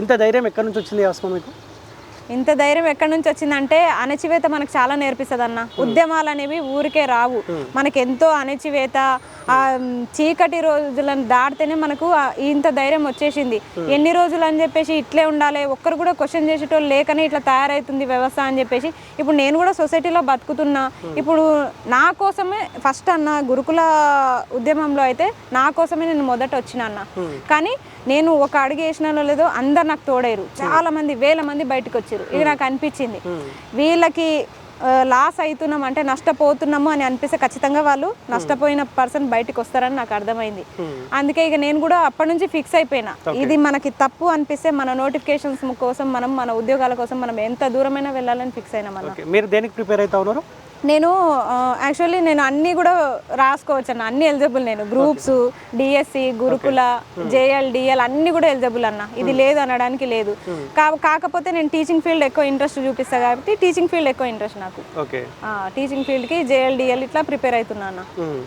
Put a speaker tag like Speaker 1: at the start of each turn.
Speaker 1: ఇంత ధైర్యం ఎక్కడి నుంచి వచ్చింది అవసరం మీకు?
Speaker 2: ఇంత ధైర్యం ఎక్కడి నుంచి వచ్చిందంటే అణచివేత మనకు చాలా నేర్పిస్తుంది అన్న ఉద్యమాలు అనేవి ఊరికే రావు. మనకి ఎంతో అణచివేత ఆ చీకటి రోజులను దాటితేనే మనకు ఇంత ధైర్యం వచ్చేసింది. ఎన్ని రోజులు అని చెప్పేసి ఇట్లే ఉండాలి ఒక్కరు కూడా క్వశ్చన్ చేసేటోళ్ళు లేకనే ఇట్లా తయారవుతుంది వ్యవస్థ అని చెప్పేసి. ఇప్పుడు నేను కూడా సొసైటీలో బతుకుతున్నా. ఇప్పుడు నా కోసమే ఫస్ట్ అన్న గురుకుల ఉద్యమంలో అయితే నా కోసమే నేను మొదట వచ్చిన అన్న. కానీ నేను ఒక అడుగు వేసినానో లేదో అందరు నాకు తోడేరు చాలా మంది వేల మంది బయటకు వచ్చారు. ఇది నాకు అనిపించింది. వీళ్ళకి లాస్ అవుతున్నాం అంటే నష్టపోతున్నాము అని అనిపిస్తే ఖచ్చితంగా వాళ్ళు నష్టపోయిన పర్సన్ బయటకు వస్తారని నాకు అర్థమైంది. అందుకే ఇక నేను కూడా అప్పటి నుంచి ఫిక్స్ అయిపోయినా. ఇది మనకి తప్పు అనిపిస్తే మన నోటిఫికేషన్స్ కోసం మనం మన ఉద్యోగాల కోసం మనం ఎంత దూరమైనా వెళ్ళాలని ఫిక్స్ అయినా
Speaker 1: మీరు దేనికి ప్రిపేర్ అవుతా ఉన్నారు?
Speaker 2: నేను యాక్చువల్లీ నేను అన్ని కూడా రాసుకోవచ్చు అన్న అన్ని ఎలిజిబుల్ నేను groups DSC Gurukula JL DL అన్ని కూడా ఎలిజిబుల్ అన్న. ఇది లేదు అనడానికి లేదు. కా- కాకపోతే నేను టీచింగ్ ఫీల్డ్ ఎక్కువ ఇంట్రెస్ట్ చూపిస్తా కాబట్టి టీచింగ్ ఫీల్డ్ ఎక్కువ ఇంట్రెస్ట్ నాకు. టీచింగ్ ఫీల్డ్కి జేఎల్ డిఎల్ ఇట్లా ప్రిపేర్ అవుతున్నా అన్న.
Speaker 1: మ్మ్.